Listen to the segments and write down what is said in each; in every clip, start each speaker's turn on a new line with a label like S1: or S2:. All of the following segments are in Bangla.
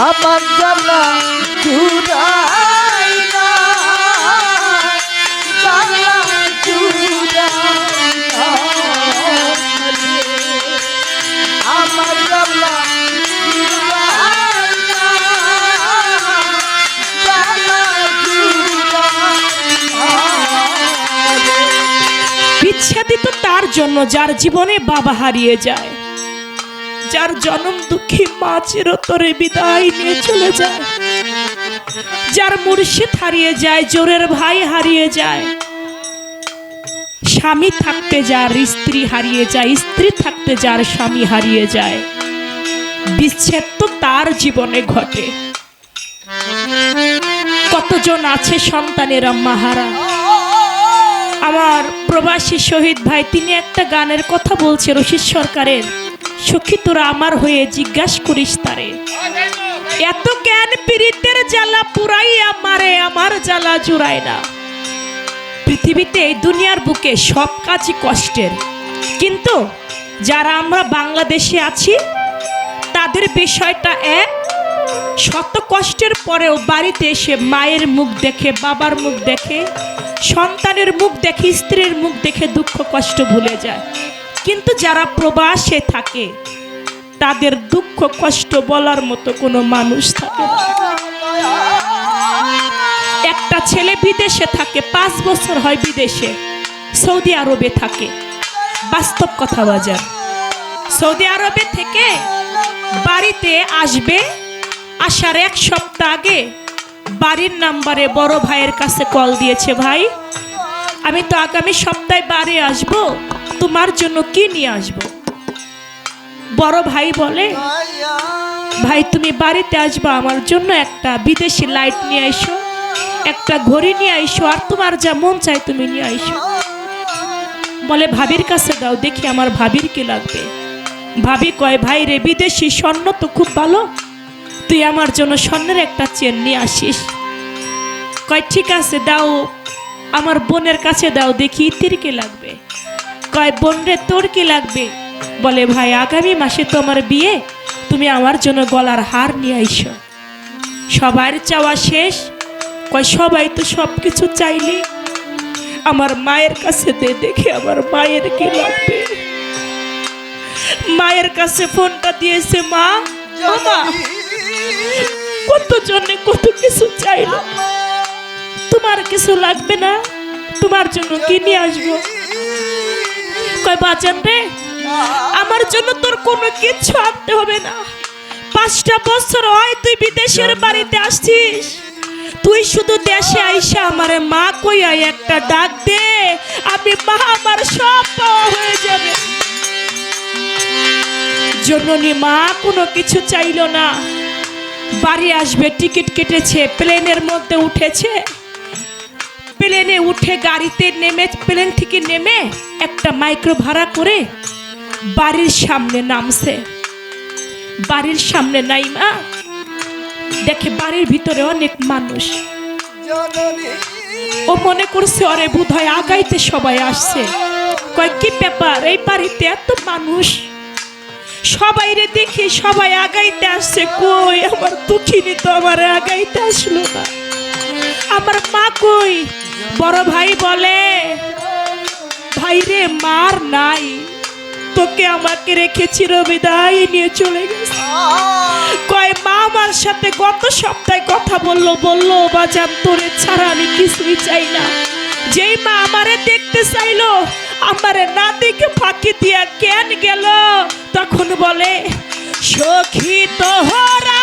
S1: আমার জ্বালা চুরাই না জ্বালা চুরাই আমার জ্বালা চুরাই না জ্বালা চুরাই না রে।
S2: বিচ্ছেদিত তার জন্য যার জীবনে বাবা হারিয়ে যায় যার জন্ম দুঃখী মা চিরতরে বিদায় নিয়ে চলে যায়। যার মুর্শিদ হারিয়ে যায়, জোরের ভাই হারিয়ে যায়। স্বামী থাকতে যার স্ত্রী হারিয়ে যায়, স্ত্রী থাকতে যার স্বামী হারিয়ে যায়। বিচ্ছেদ তো তার জীবনে ঘটে। কতজন আছে সন্তানেরা মাহারা? আমার প্রবাসী শহীদ ভাই, তিনি একটা গানের কথা বলছে রশিদ সরকারের। সখী তোরা আমার হয়ে জিজ্ঞাস করিস তারে। এত জ্ঞান পীড়িতের জ্বালা পুরাই আমারে আমার জ্বালা জুড়ায় না। পৃথিবীতে এই দুনিয়ার বুকে সব কাজই কষ্টের। কিন্তু যারা আমরা বাংলাদেশে আছি, তাদের বিষয়টা এক, শত কষ্টের পরেও বাড়িতে এসে মায়ের মুখ দেখে, বাবার মুখ দেখে, সন্তানের মুখ দেখে, স্ত্রীর মুখ দেখে দুঃখ কষ্ট ভুলে যায়। কিন্তু যারা প্রবাসে থাকে, তাদের দুঃখ, কষ্ট বলার মতো কোনো মানুষ থাকে না। একটা ছেলে বিদেশে থাকে, পাঁচ বছর হয় বিদেশে, সৌদি আরবে থাকে। বাস্তব কথা বাজার। সৌদি আরবে থেকে বাড়িতে আসবে, আসার এক সপ্তাহ আগে বাড়ির নাম্বারে বড় ভাইয়ের কাছে কল দিয়েছে, ভাই, আমি তো আগামী সপ্তাহে বাড়ি আসব তোমার জন্য কি নিয়ে আসব? বড় ভাই বলে, ভাই, তুমি বাড়িতে আসবা, আমার জন্য একটা বিদেশি লাইট নিয়ে আইসো, একটা ঘড়ি নিয়ে আইসো, আর তোমার যা মন চাই তুমি নিয়ে আইসো। বলে, ভাবির কাছে দাও, দেখি আমার ভাবির কি লাগবে। ভাবি কয়, ভাই রে, বিদেশি স্বর্ণ তো খুব ভালো, তুই আমার জন্য স্বর্ণের একটা চেন নিয়ে আসিস। কয়, ঠিক আছে, দাও, আমার বোনের কাছে দাও, দেখি ইতির কি লাগবে। কয়, বোন রে, তোর কি লাগবে? বলে, ভাই, আগামী মাসে তো আমার বিয়ে, তুমি আমার জন্য গলার হার নিয়ে আইসো। সবার চাওয়া শেষ। কয়, সবাই তো সব কিছু চাইলি। আমার মায়ের কাছে দে, দেখে আমার মায়ের কি লাগবে? মায়ের কাছে ফোনটা দিয়েছে, মা কত জনে কত কিছু চাইলো? তোমার কিছু লাগবে না? তোমার জন্য কি নিয়ে আসব? কয় বাজান রে আমার জন্য তোর কোনো কিচ্ছু আনতে হবে না। পাঁচটা বছর হয় তুই বিদেশের বাড়িতে আসছিস। তুই শুধু দেশে আইসা আমারে মা কইয়া একটা ডাক দে। আমি মা আমার সব পাওয়া হয়ে যাবে। জননী মা কোনো কিছু চাইলো না। বাড়ি আসবে টিকিট কেটেছে প্লেনের মধ্যে উঠেছে। প্লেনে উঠে গাড়িতে নেমে, প্লেন থেকে নেমে একটা মাইক্রো ভাড়া করে বাড়ির সামনে নামছে। বাড়ির সামনে নাই মা। দেখে বাড়ির ভিতরে অনেক মানুষ। ও মনে করছে অরে বোধ হয় আগাইতে সবাই আসছে। কয়, কি ব্যাপার? এই বাড়িতে এত মানুষ? সবাই রে দেখি, সবাই আগাইতে আসছে। কই, আমার দুঃখিনী তো আমার আগাইতে আসলো না। আমার মা কই? বড় ভাই বলে, ভাই রে, মার নাই। তোকে আমাকে রেখে চিরবিদায় নিয়ে চলে গেছে। কয়, মা আমার সাথে গত সপ্তাহে কথা বলল বলল, বাজান, তোরে ছাড়া আমি কিছুই চাই না। যেই মা আমারে দেখতে চাইলো, আমারে না দেখে ফাঁকি দিয়া কেন গেল? তখন বলে, সখী তোহরা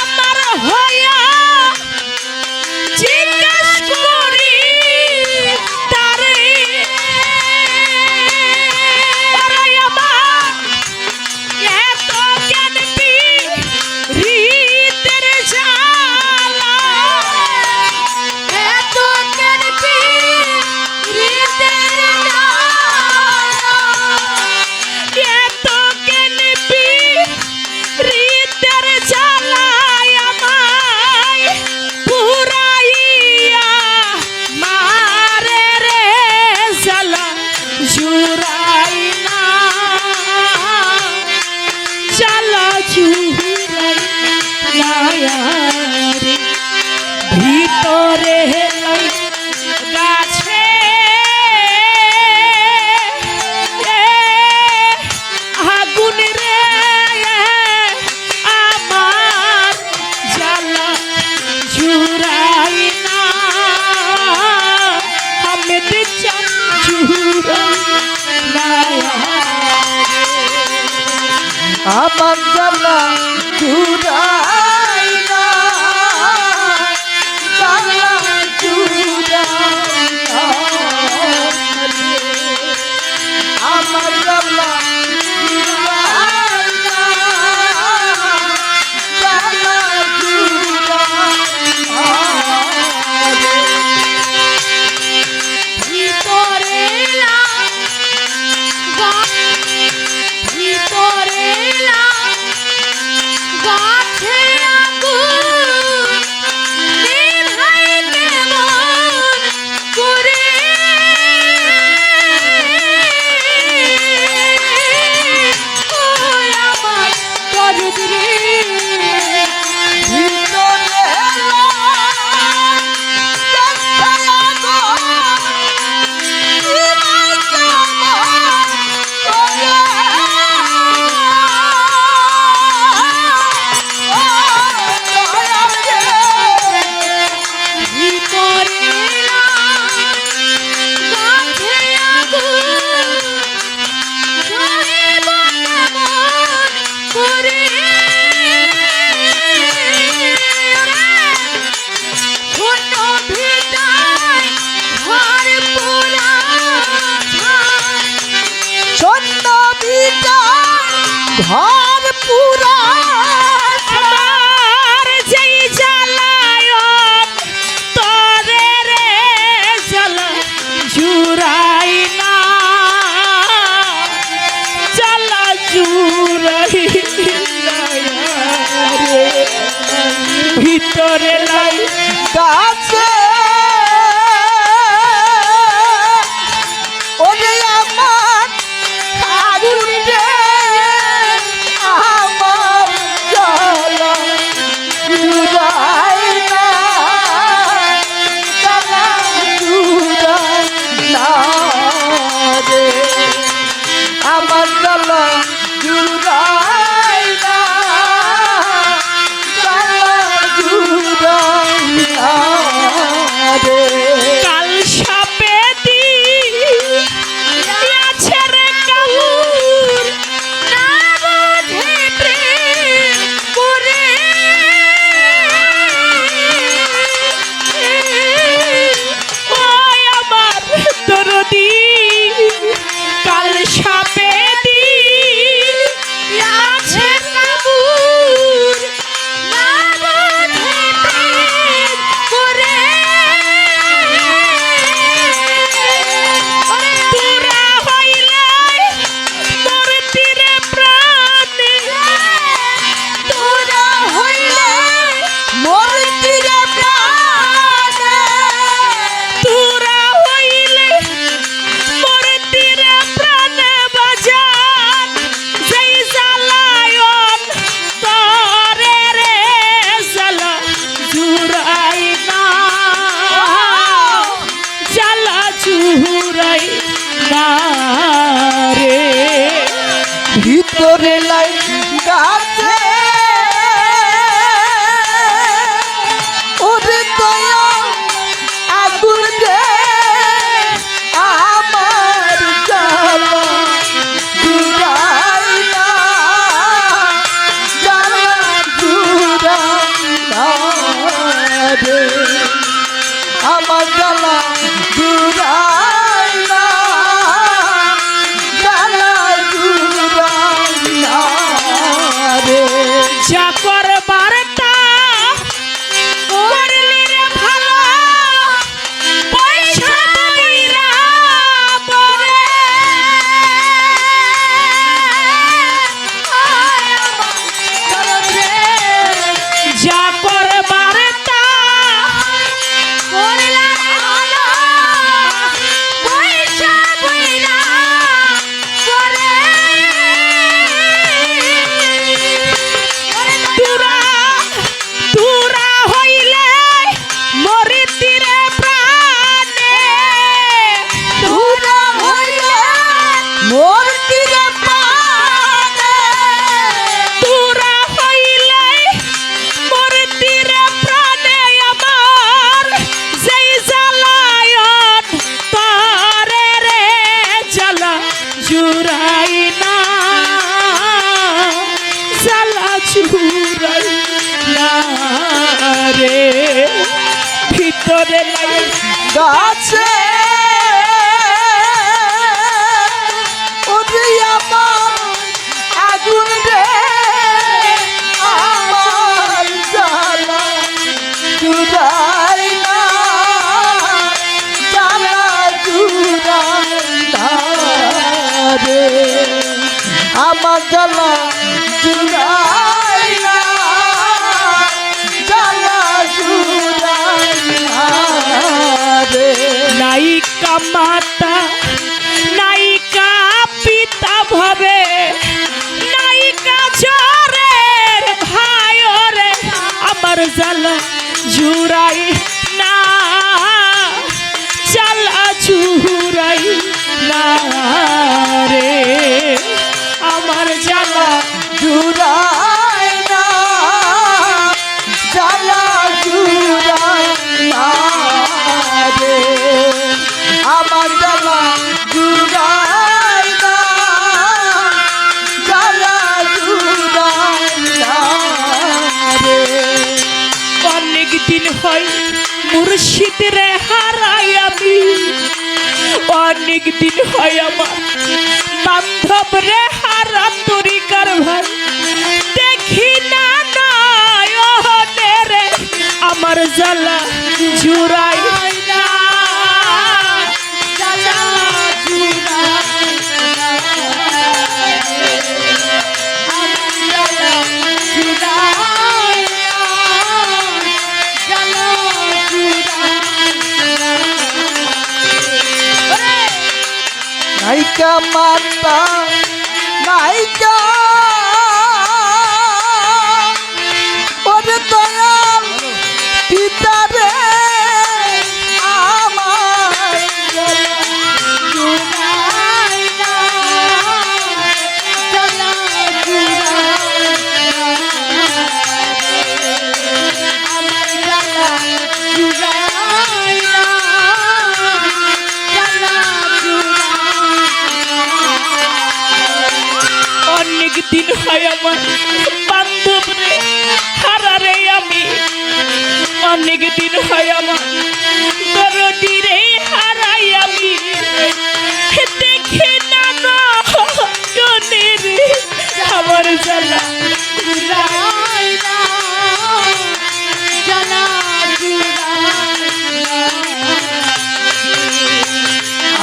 S2: আমার হইয়া গাছে ভিতরে লাই
S1: গাছে। আগুন রে, আমার জ্বালা জুড়াই না, জ্বালা জুড়াই না রে। আমার জ্বালা জুড়াই
S2: মাতা নায়িকা পিতা ভবে নায়িকা চরের ভাই রে আমার জ্বালা জুড়াই অনেক দিন হয় আমার। বান্ধব রে হারা তরিকার ভাই দেখি না নয়নে রে, আমার জ্বালা জুড়াই
S1: নাইকা মাতা নাইকা
S2: দিন হয় আমার। বান্ধব রে হারা রে আমি। অনেক দিন হয় আমার। দরদি রে হারাই আমি। দেখে না রে আমার জ্বালা।
S1: জুড়াই না জ্বালা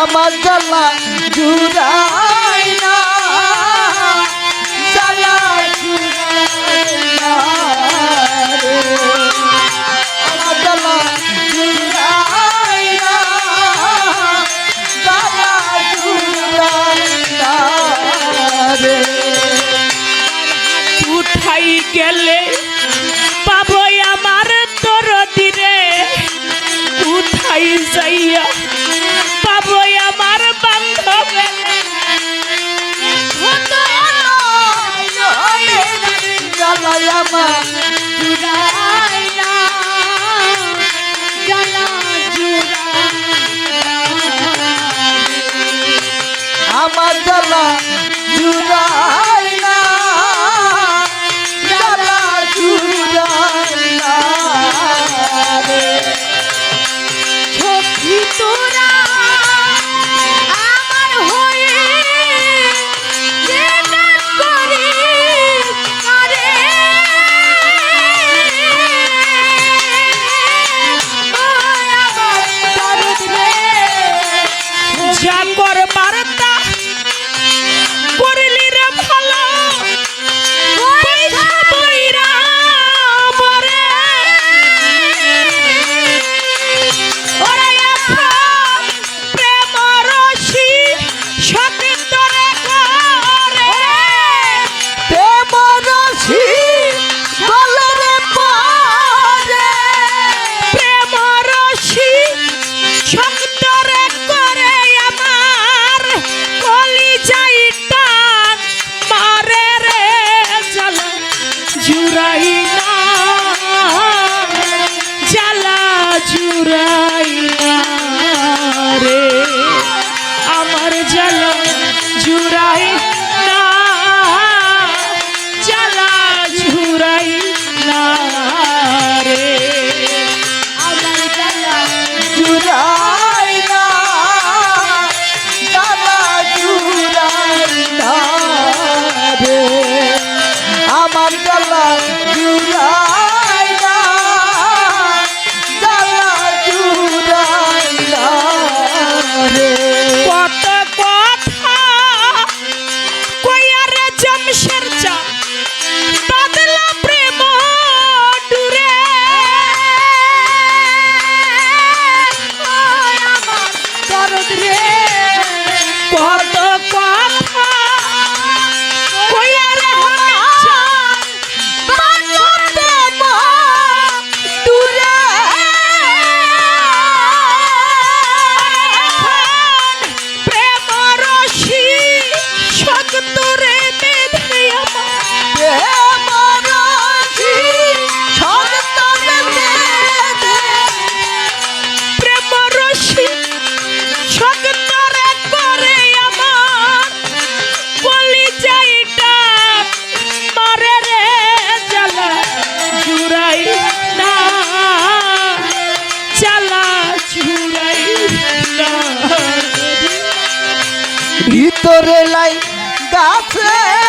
S1: আমার জ্বালা জুড়াই। তোর
S2: লাই গাছে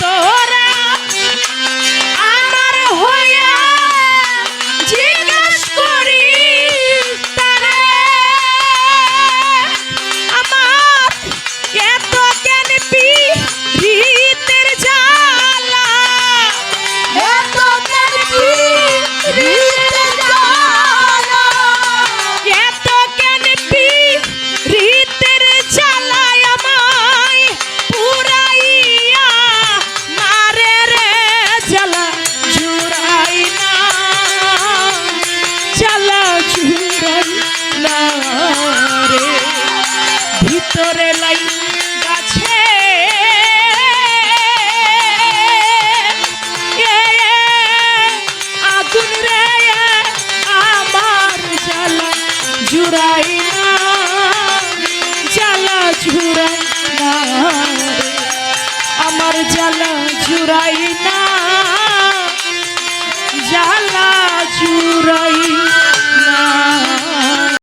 S2: তোর